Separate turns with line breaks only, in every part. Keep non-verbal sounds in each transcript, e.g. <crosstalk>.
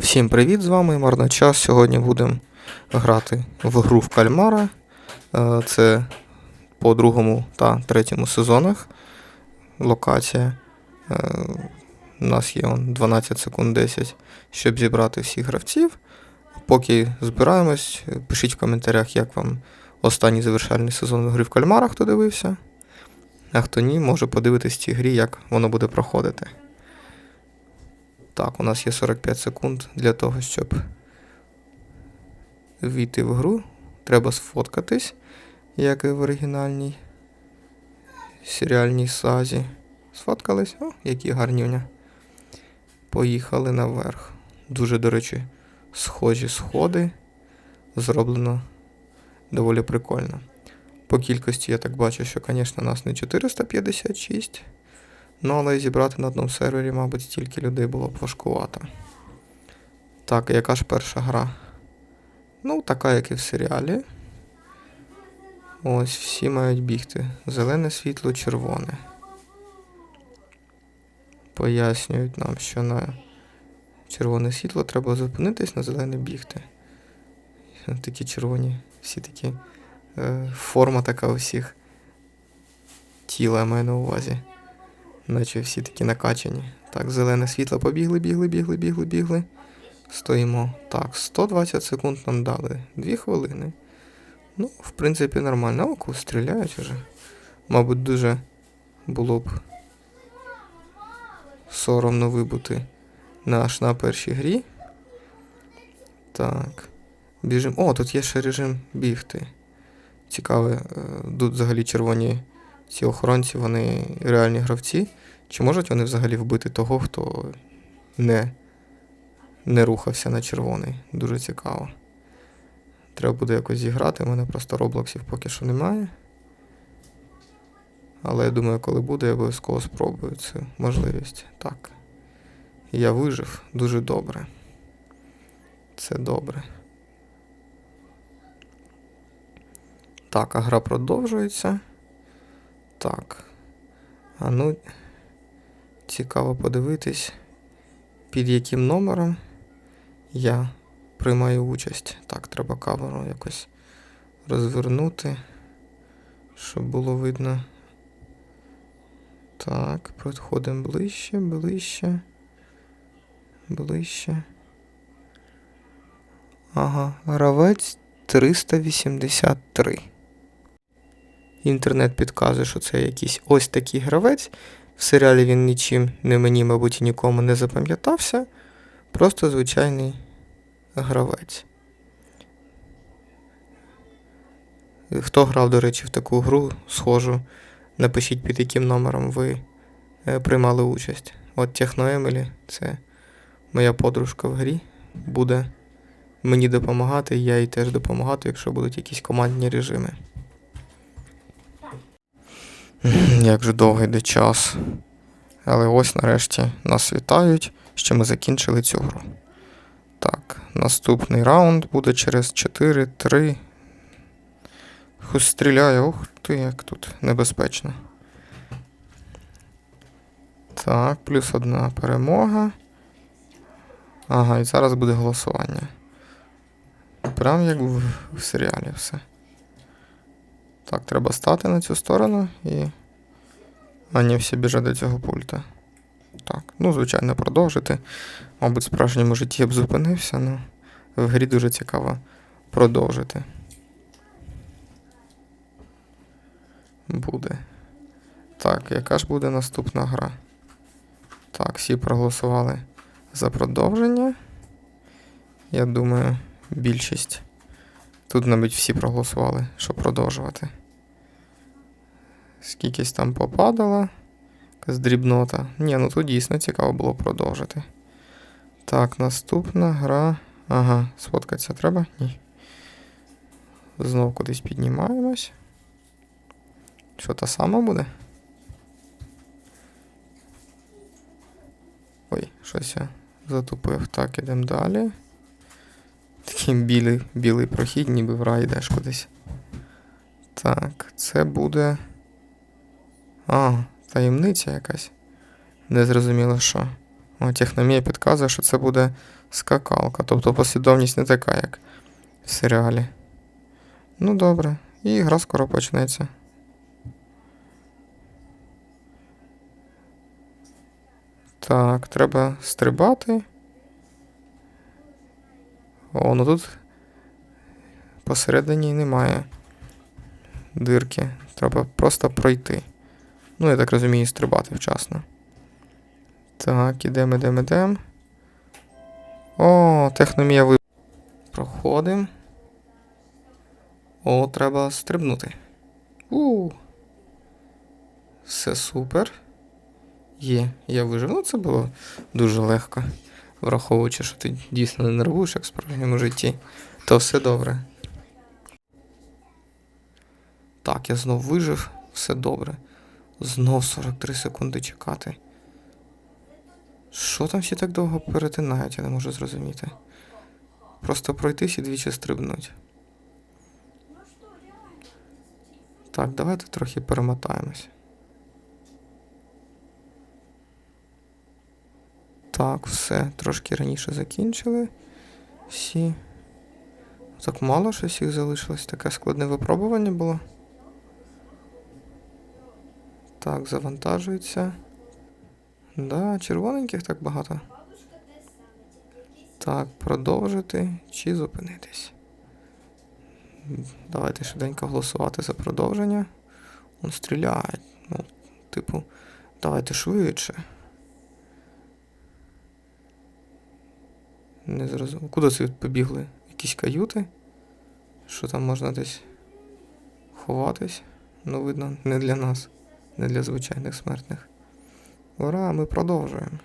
Всім привіт, з вами Марночас. Сьогодні будемо грати в гру в кальмара. Е, Це по другому та третьому сезонах. Локація. Е, У нас є 12 секунд 10, щоб зібрати всіх гравців. Поки збираємось, пишіть в коментарях, як вам останній завершальний сезон гри в кальмара, хто дивився. А хто ні, може подивитись цій грі, як воно буде проходити. Так, у нас є 45 секунд для того, щоб війти в гру. Треба сфоткатись, як і в оригінальній серіальній сазі. Сфоткались? О, які гарнюня. Поїхали наверх. Дуже, до речі, схожі сходи. Зроблено доволі прикольно. По кількості я так бачу, що, звісно, нас не 456. Ну, але зібрати на одному сервері, мабуть, стільки людей було б важкувато. Так, яка ж перша гра? Ну, така, як і в серіалі. Ось всі мають бігти. Зелене світло, червоне. Пояснюють нам, що на червоне світло треба зупинитись, на зелене бігти. Такі червоні, всі такі. Е, форма така у всіх. Тіла я маю на увазі. Наче всі такі накачані. Так, зелене світло побігли, бігли, бігли, бігли, бігли. Стоїмо. Так, 120 секунд нам дали. Дві хвилини. Ну, в принципі, нормально. Оку стріляють уже. Мабуть, дуже було б соромно вибути наш на першій грі. Так. Біжимо. О, тут є ще режим бігти. Цікаве, е, тут взагалі червоні ці охоронці, вони реальні гравці. Чи можуть вони взагалі вбити того, хто не, не рухався на червоний? Дуже цікаво. Треба буде якось зіграти. У мене просто роблоксів поки що немає. Але я думаю, коли буде, я обов'язково спробую цю можливість. Так. Я вижив дуже добре. Це добре. Так, а гра продовжується. Так. А ну, цікаво подивитись, під яким номером я приймаю участь. Так, треба камеру якось розвернути, щоб було видно. Так, підходимо ближче, ближче, ближче. Ага, гравець 383. Інтернет підказує, що це якийсь ось такий гравець. В серіалі він нічим не мені, мабуть, і нікому не запам'ятався. Просто звичайний гравець. Хто грав, до речі, в таку гру схожу, напишіть під яким номером ви е, приймали участь. От Техно Емілі, це моя подружка в грі, буде мені допомагати, я їй теж допомагати, якщо будуть якісь командні режими. Як же довго йде час. Але ось нарешті нас вітають, що ми закінчили цю гру. Так, наступний раунд буде через 4, 3. Хтось стріляє, ух ти, як тут небезпечно. Так, плюс одна перемога. Ага, і зараз буде голосування. Прям як в, в серіалі все. Так, треба стати на цю сторону і. А ні, всі біжать до цього пульта. Так, ну, звичайно, продовжити. Мабуть, в справжньому житті я б зупинився, але в грі дуже цікаво продовжити. Буде. Так, яка ж буде наступна гра? Так, всі проголосували за продовження. Я думаю, більшість. Тут, мабуть, всі проголосували, щоб продовжувати. Скількись там попадало. Якась дрібнота. Ні, ну тут дійсно цікаво було продовжити. Так, наступна гра. Ага, сфоткатися треба? Ні. Знов кудись піднімаємось. Що та сама буде? Ой, щось я затупив. Так, ідемо далі. Такий білий, білий прохід, ніби в рай йдеш кудись. Так, це буде. А, таємниця якась. Не зрозуміло що. О, техномія підказує, що це буде скакалка. Тобто послідовність не така, як в серіалі. Ну добре. І гра скоро почнеться. Так, треба стрибати. О, ну тут посередині немає дирки. Треба просто пройти. Ну, я так розумію, стрибати вчасно. Так, ідемо, ідемо, ідемо. О, техномія ви. Проходимо. О, треба стрибнути. У. Все супер. Є, я вижив. Ну, це було дуже легко. Враховуючи, що ти дійсно не нервуєш, як в справжньому житті, то все добре. Так, я знов вижив, все добре. Знов 43 секунди чекати. Що там всі так довго перетинають, я не можу зрозуміти. Просто пройтись і двічі стрибнуть. Так, давайте трохи перемотаємось. Так, все, трошки раніше закінчили. Всі. Так мало щось їх залишилось. Таке складне випробування було. Так, завантажується. Да, червоненьких так багато. Так, продовжити чи зупинитись. Давайте швиденько голосувати за продовження. Он стріляє. Ну, типу, давайте швидше. Не зрозумів. Куди це побігли? Якісь каюти? Що там можна десь ховатись? Ну, видно, не для нас, не для звичайних смертних. Ура, ми продовжуємо.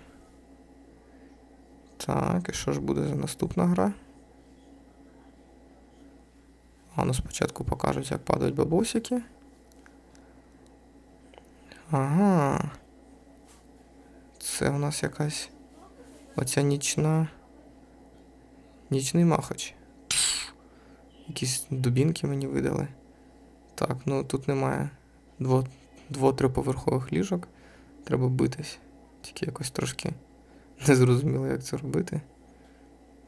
Так, і що ж буде за наступна гра? А ну спочатку покажуть, як падають бабусики. Ага. Це у нас якась оця нічна. Нічний махач. Якісь дубінки мені видали. Так, ну тут немає дво, дво-триповерхових ліжок. Треба битись. Тільки якось трошки <laughs> не зрозуміло, як це робити.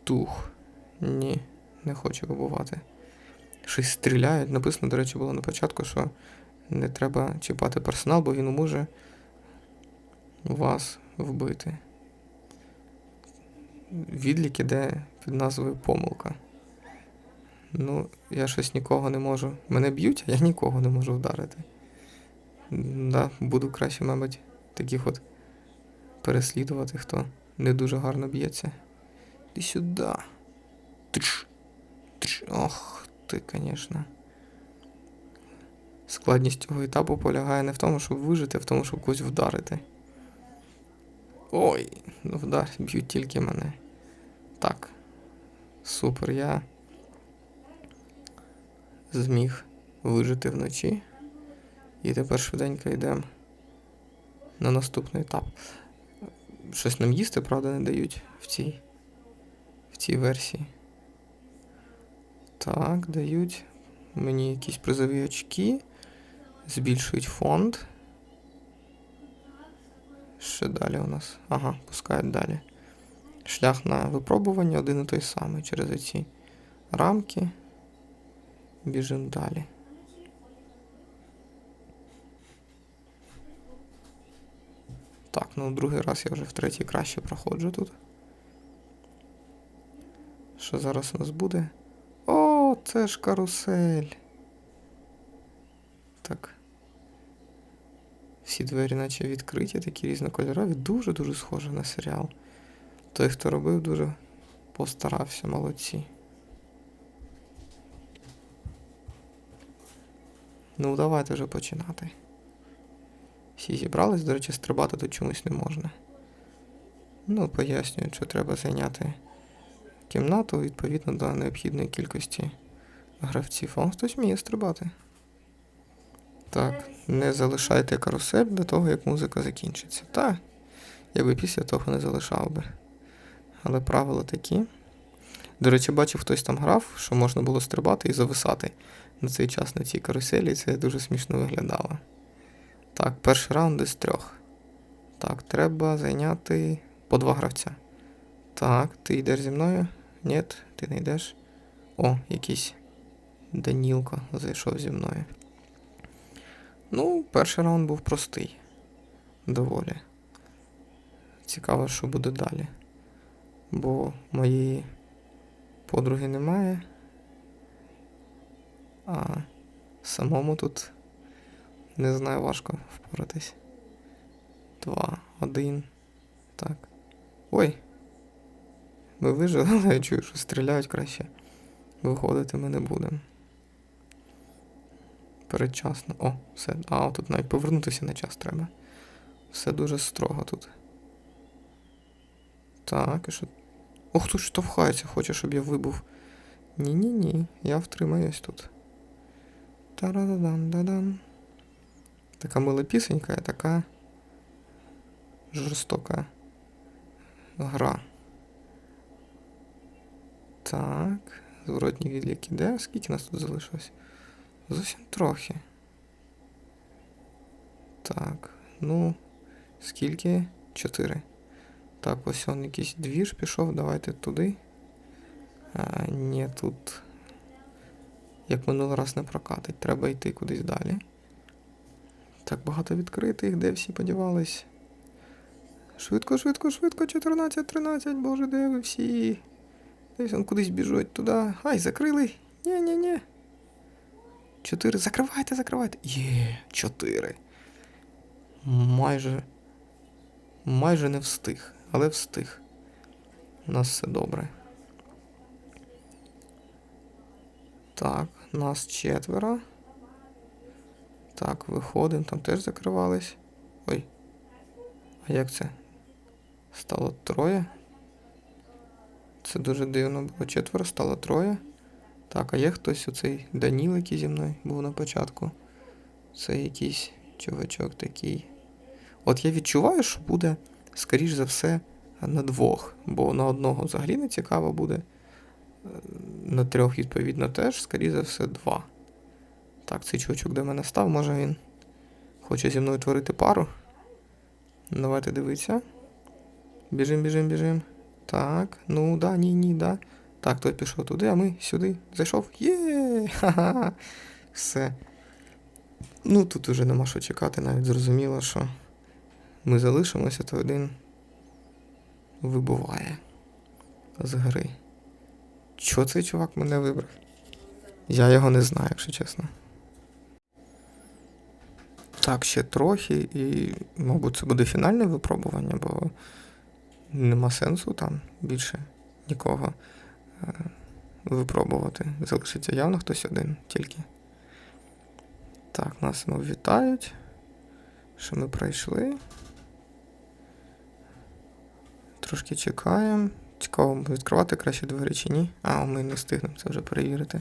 Тух. Ні, не хочу побувати. Щось стріляють. Написано, до речі, було на початку, що не треба чіпати персонал, бо він може вас вбити. Відлік іде під назвою помилка. Ну, я щось нікого не можу. Мене б'ють, а я нікого не можу вдарити. Да, буду краще, мабуть, таких от переслідувати, хто не дуже гарно б'ється. Іди сюди. Тиш. Тиш. Ох, ти, звісно. Складність цього етапу полягає не в тому, щоб вижити, а в тому, щоб когось вдарити. Ой, ну вдар, б'ють тільки мене. Так. Супер, я зміг вижити вночі. І тепер швиденько йдемо на наступний етап. Щось нам їсти, правда, не дають в цій, в цій версії. Так, дають мені якісь призові очки. Збільшують фонд. Що далі у нас? Ага, пускають далі. Шлях на випробування один і той самий через ці рамки. Біжимо далі. Так, ну другий раз я вже втретій краще проходжу тут. Що зараз у нас буде? О, це ж карусель. Так. Всі двері наче відкриті, такі різнокольорові, дуже-дуже схоже на серіал. Той, хто робив, дуже постарався, молодці. Ну, давайте вже починати. Всі зібрались, до речі, стрибати тут чомусь не можна. Ну, пояснюю, що треба зайняти кімнату відповідно до необхідної кількості гравців. А хтось вміє стрибати. Так, не залишайте карусель до того, як музика закінчиться. Так, я би після того не залишав би. Але правила такі. До речі, бачив, хтось там грав, що можна було стрибати і зависати на цей час на цій каруселі, і це дуже смішно виглядало. Так, перший раунд із трьох. Так, треба зайняти по два гравця. Так, ти йдеш зі мною? Ні, ти не йдеш. О, якийсь Данілко зайшов зі мною. Ну, перший раунд був простий. Доволі. Цікаво, що буде далі. Бо моєї подруги немає. А самому тут не знаю, важко впоратись. Два, один. Так. Ой. Ми вижили, але я чую, що стріляють краще. Виходити ми не будемо. Передчасно. О, все. А, тут навіть повернутися на час треба. Все дуже строго тут. Так, і що. Ох, хтось штовхається, хоче, щоб я вибув. Ні-ні-ні, я втримаюсь тут. Та-да-да-дан-да-дан. Така мила пісенька і така жорстока гра. Так, зворотній відлік іде. Скільки нас тут залишилось? Зовсім трохи. Так, ну, скільки? Чотири. Так, ось он якийсь двіж пішов, давайте туди. А, ні, тут. Як минулий раз не прокатить, треба йти кудись далі. Так багато відкритих, де всі подівались. Швидко, швидко, швидко, 14, 13, боже, де ви всі? Десь он кудись біжуть туди. Ай, закрили. Ні-ні-ні. Чотири. Закривайте, закривайте. Є, чотири. Майже. Майже не встиг, але встиг. У нас все добре. Так, нас четверо. Так, виходимо, там теж закривались. Ой. А як це? Стало троє. Це дуже дивно було. Четверо, стало троє. Так, а є хтось оцей Даніл, який зі мною був на початку. Це якийсь чувачок такий. От я відчуваю, що буде, скоріш за все, на двох. Бо на одного взагалі не цікаво буде. Е, На трьох, відповідно, теж, скоріш за все, два. Так, цей чувачок до мене став, може він хоче зі мною творити пару. Давайте дивитися. Біжим, біжим, біжим. Так, ну да, ні, ні, да. Так, той пішов туди, а ми сюди. Зайшов. Є! Ха-ха. Все. Ну, тут уже нема що чекати, навіть зрозуміло, що ми залишимося, то один вибуває з гри. Чого цей чувак мене вибрав? Я його не знаю, якщо чесно. Так, ще трохи, і, мабуть, це буде фінальне випробування, бо нема сенсу там більше нікого випробувати. Залишиться явно хтось один тільки. Так, нас ну, вітають. Що ми пройшли. Трошки чекаємо. Цікаво, відкривати краще двері чи ні. А, ми не встигнемо це вже перевірити.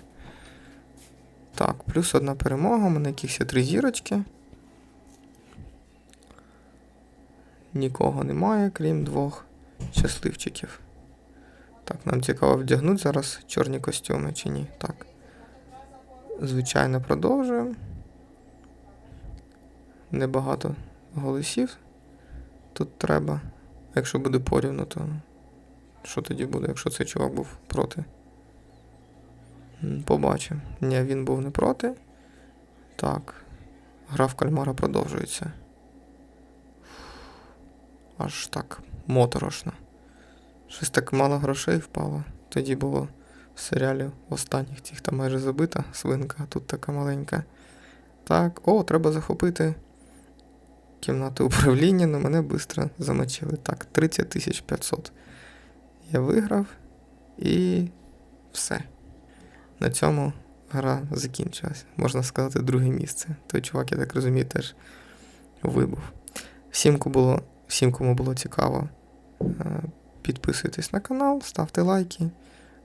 Так, плюс одна перемога, у мене якісь три зірочки. Нікого немає, крім двох щасливчиків. Так, нам цікаво вдягнути зараз чорні костюми чи ні. Так. Звичайно, продовжуємо. Небагато голосів тут треба. Якщо буде порівну, то що тоді буде, якщо цей чувак був проти? Побачимо. Ні, він був не проти. Так. Гра в кальмара продовжується. Аж так моторошно. Щось так мало грошей впало. Тоді було в серіалі останніх тих там майже забита свинка, а тут така маленька. Так, о, треба захопити кімнату управління, але мене швидко замочили. Так, 30 тисяч 500. Я виграв і все. На цьому гра закінчилась. Можна сказати, друге місце. Той чувак, я так розумію, теж вибув. Всім, було, всім, кому було цікаво, е, підписуйтесь на канал, ставте лайки,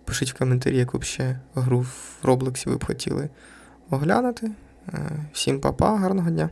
пишіть в коментарі, яку б ще гру в Роблоксі ви б хотіли оглянути. Е, Всім па-па, гарного дня!